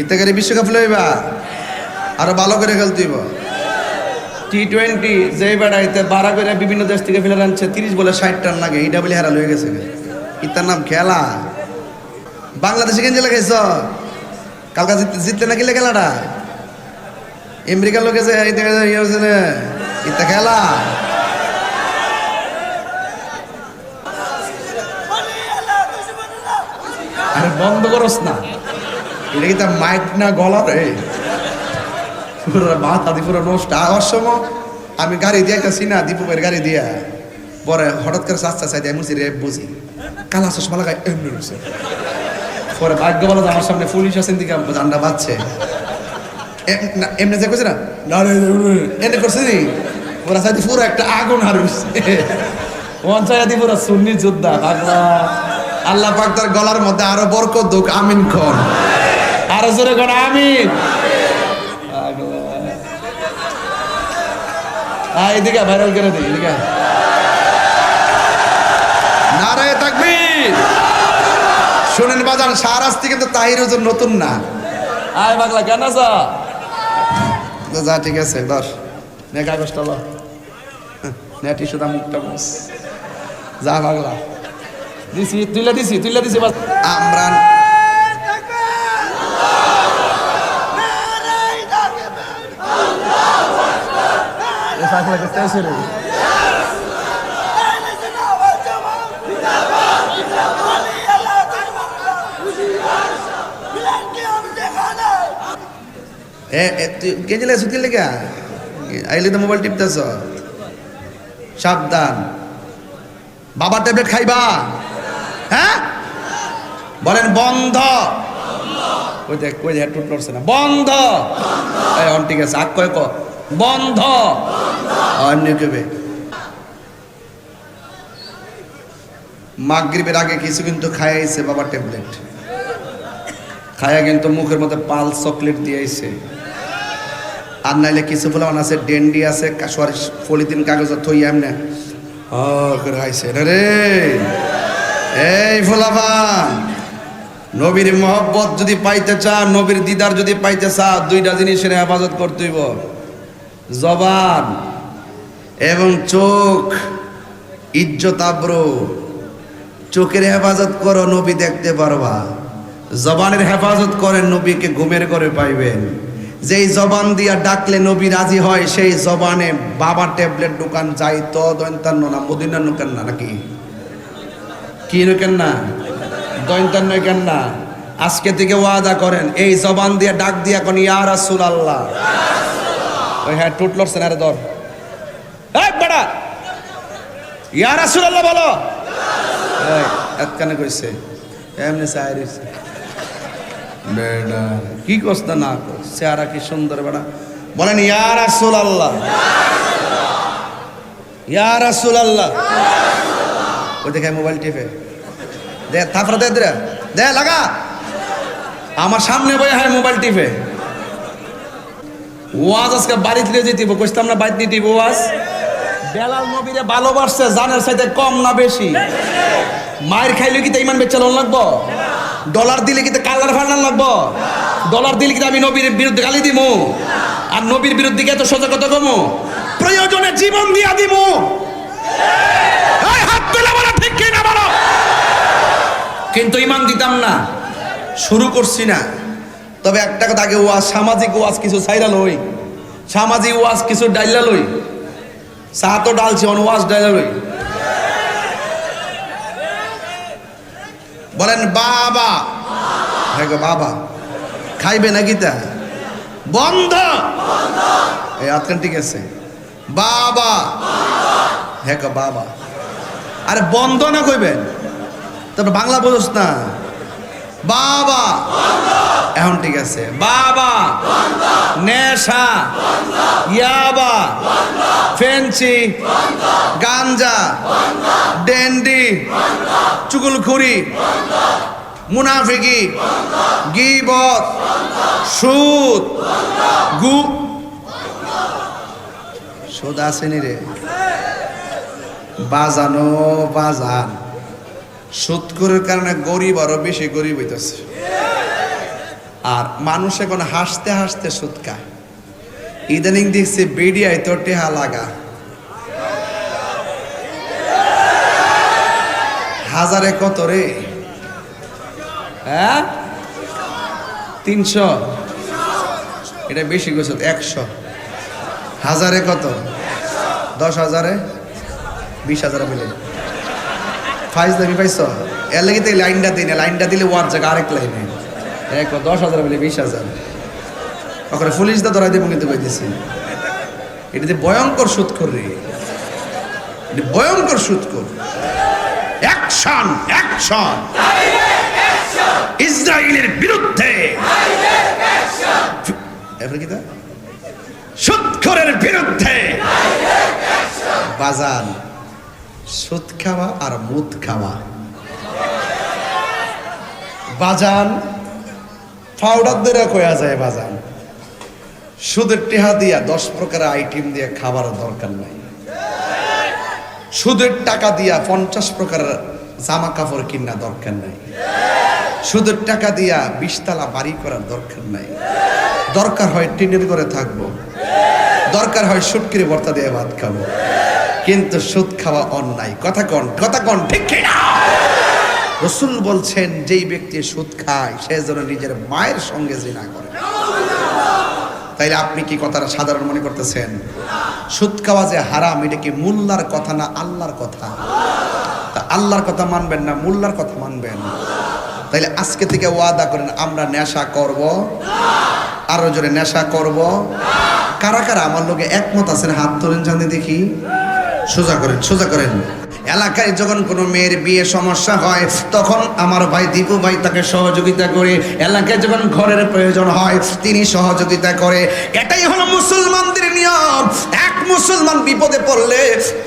ইত্যাকারি বিশ্বকাপ লইবা। আরও ভালো করে খেলতেইব। টি টোয়েন্টি যে বেড়াইতে বাড়া করে বিভিন্ন দেশ থেকে ফেলে আনছে, তিরিশ বলে ষাট টান লাগে এইটা বলে হারা লয়ে গেছে। ইতার নাম খেলা। বাংলাদেশে কেন জেলা খাইছ কালকা জিত জিতলে না কিলে খেলাটা? আমেরিকার লোকে যে এই ইয়ে ইতা খেলা। আরে বন্ধ করস না। এটা মাইক না গলা রে? পুরো নষ্ট। আওয়ার সময় আমি গাড়ি দিয়ে দীপকের গাড়ি দিয়া পরে হঠাৎ করে আমি রে বুঝি কালা চশমা লাগাই এমনি রয়েছে পরে ভাগ্য আমার সামনে পুলিশ দিকে বাজছে এমনি যে কইছে না এনে করছে নি? ওরা পুরো একটা আগুন হারুছে পঞ্চায়েতি পুরো সুন্নি যোদ্ধা আল্লাহ পাক তার গলার মধ্যে আরও বরকত দুক আমিন কর। আরও জোরে কর। আয় এদিকে ভাইরাল করে দিই এদিকে। নারায় তাকবীর। শুনেন বাজান সারাস্তি কিন্তু তাহির ওজন নতুন না। আয় পাগলা কেন আছো যা, ঠিক আছে, ধর। নে কাগজটা লো নে টিস্যুটা মুখটা বস যা পাগলা দিছি, তুইলা দিছি তুইলা দিছি, বাস। আমরা এ পাগলা কে তেছে রে এ এ, তুই কে জেলে সুতিল লেগা? আইলে তো মোবাইল টিপতেছ। সাবধান। বাবার ট্যাবলেট খাইবা। হ্যাঁ? বলেন বন্ধ। ওই দেখ ওই দেখ টুট না। বন্ধ। ঠিক আছে। আগ কয় ক? বন্ধ। কেবে মাগরিবের আগে কিছু কিন্তু খাইছে বাবা ট্যাবলেট। খায়া কিন্তু মুখের মধ্যে পাল চকলেট দিয়েছে আর নাইলে কিছু ফুলামান আছে, ডেন্ডি আছে, কাশোয়ার পলিথিন কাগজ থই এমনে। হ করে আইছে রে। এই ফুলাবান, নবীর মহব্বত যদি পাইতে চান নবীর দিদার যদি পাইতে চা, দুইটা জিনিসের হেফাজত করতেইব জবান এবং চোখ ইজ্জত আব্রু। চোখের হেফাজত করো, নবী দেখতে পারবা। জবানের হেফাজত করেন, নবীকে ঘুমের করে পাইবেন। যেই জবান দিয়া ডাকলে নবী রাজি হয়, সেই জবানে বাবা ট্যাবলেট দোকান যাই তো দৈন্তান্ন না মদিনার নুকেন না নাকি? কি নুকেন না দৈন্তান্ন কেন না আজকে থেকে ওয়াদা করেন, এই জবান দিয়ে ডাক দিয়া কোন ইয়ার রাসূল আল্লাহ হ্যাঁ টুট লড়ছে না রে, ধর। এই বেটা ইয়া রাসূল আল্লাহ বলো। এই এতখানে কইছে, এমনি চাই বেড়া, কি কষ্ট না কর চেহারা কি সুন্দর বেড়া। বলেন, ইয়া রাসূল আল্লাহ ইয়া রাসূল আল্লাহ ওই দেখে মোবাইল টিপে। দে তারপরে দে দে দে, লাগা। আমার সামনে বই হয় মোবাইল টিপে। ওয়াজ আজকে বাড়িতে নিয়ে যেতে কইতাম না বাড়িতে নিতে ওয়াজ। বেলাল নবীরে ভালোবাসছে, জানের সাথে কম না বেশি। মায়ের খাইলে কি ইমান বেচালন লাগবো? ডলার দিলে কি কালার ফান্ডার লাগবো? ডলার দিলে কি আমি নবীর বিরুদ্ধে গালি দিমু? আর নবীর বিরুদ্ধে এত সজাগতা কমু? প্রয়োজনে জীবন দিয়া এই হাত কিন্তু ইমান দিতাম না, শুরু করছি না। তবে একটা কথা আগে, ওয়াজ, সামাজিক ওয়াজ কিছু ছাইরা লই। সামাজিক ওয়াজ কিছু ডাইলা লই। চা ডালছি অন ওয়াজ ডাইলা লই বলেন, বাবা। হ্যাঁ গো, বাবা। খাইবে নাকি তা বন্ধ। এই আতকান ঠিক আছে। বাবা। হ্যাঁ গো, বাবা। আরে, বন্ধ না কইবেন? তারপর বাংলা বোঝস না। বাবা। এখন ঠিক আছে। বাবা, নেশা, ইয়াবা ফেন্সি গাঞ্জা, ডেন্ডি, চুগুলখুরি, মুনাফিকি, গিবত, সুদ, গু সুদ আসেনি রে। বাজানো, বাজান। সুৎকরের কারণে গরিব আরও বেশি গরিব হইতেছে। আর মানুষ এখন হাসতে হাসতে খায় ইদানিং দেখছি বেডিয়ায় তো টেহা লাগা। হাজারে কত রে? হ্যাঁ? তিনশো। এটা বেশি গেছে একশো। হাজারে কত? দশ হাজারে? বিশ হাজারে মিলে। ফাইজ দামি পাইছ? এর লাগে লাইনটা দিই না, লাইনটা দিলে ওয়ার জায়গা আরেক লাইনে। এক দশ হাজার মিলে বিশ হাজার। ওখানে পুলিশ দা ধরাই দেবো কিন্তু কইতেছি। এটাতে ভয়ঙ্কর সুদ কর এটা ভয়ঙ্কর সুদ কর অ্যাকশন অ্যাকশন ইসরায়েলের বিরুদ্ধে। এরপরে? সুদখোরের বিরুদ্ধে। বাজান সুদ খাওয়া আর মুদ খাওয়া। বাজান পাউডার দিয়ে কয়া যায় বাজান। সুদের টেহা দিয়া দশ প্রকার আইটেম দিয়ে খাবার দরকার নাই। সুদের টাকা দিয়া পঞ্চাশ প্রকার জামা কাপড় কিনা দরকার নাই। সুদের টাকা দিয়া বিশতলা বাড়ি করার দরকার নাই। দরকার হয় টিনের করে থাকব। দরকার হয় সুটকিরি ভর্তা দিয়ে ভাত খাব। কিন্তু সুদ খাওয়া অন্যায়। কথা কন কথা কন, ঠিক রসুল বলছেন, যেই ব্যক্তি সুদ খায়, সে যেন নিজের মায়ের সঙ্গে জিনা করে। তাইলে আপনি কি কথাটা সাধারণ মনে করতেছেন? সুদ খাওয়া যে হারাম, এটা কি মুল্লার কথা না আল্লাহর কথা? তা আল্লাহর কথা মানবেন না, মুল্লার কথা মানবেন। তাইলে আজকে থেকে ওয়াদা করেন, আমরা নেশা করব। আরও জোরে, নেশা করব। কারা কারা? আমার লোকে একমত আছেন, হাত তোলেন জানি দেখি। সোজা করেন সোজা করেন। এলাকায় যখন কোনো মেয়ের বিয়ে সমস্যা হয়, তখন আমার ভাই দীপু ভাই তাকে সহযোগিতা করে এলাকায় যখন ঘরের প্রয়োজন হয়, তিনি সহযোগিতা করে। এটাই হলো মুসলমানদের নিয়ম। এক মুসলমান বিপদে পড়লে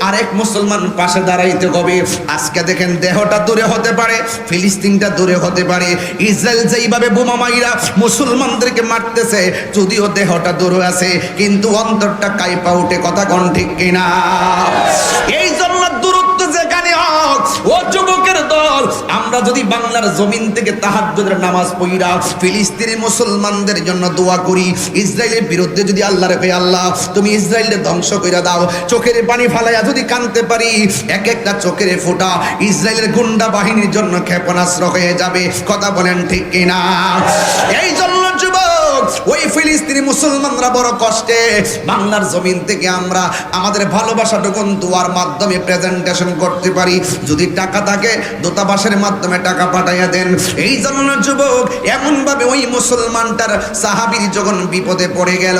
আরেক মুসলমান পাশে দাঁড়াইতে হবে। আজকে দেখেন দেহটা দূরে হতে পারে, ফিলিস্তিনটা দূরে হতে পারে। ইসরায়েল যেইভাবে বোমা মাইরা মুসলমানদেরকে মারতেছে, যদিও দেহটা দূরে আছে, কিন্তু অন্তরটা কাইপা উঠে, কথা কন ঠিক কিনা? এই জন্য যদি বাংলার জমিন থেকে তাহাজ্জুদের নামাজ পড়িরা ফিলিস্তিনি মুসলমানদের জন্য দোয়া করি, ইসরায়েলের বিরুদ্ধে যদি আল্লাহ রেখে আল্লাহ তুমি ইসরায়েলের ধ্বংস করে দাও, চোখের পানি ফালাইয়া যদি কানতে পারি, এক একটা চোখের ফোটা ইসরায়েলের গুন্ডা বাহিনীর জন্য ক্ষেপণাস্ত্র হয়ে যাবে। কথা বলেন ঠিক কিনা? এই জন্য ওই ফিলিস্তিনি মুসলমানরা বড় কষ্টে বাংলার জমিন থেকে আমরা আমাদের ভালোবাসাটুকুন দোয়ার মাধ্যমে প্রেজেন্টেশন করতে পারি। যদি টাকা থাকে, দূতাবাসের মাধ্যমে টাকা পাঠাইয়া দেন। এই জন্য যুবক, এমনভাবে ওই মুসলমানটার সাহাবির যখন বিপদে পড়ে গেল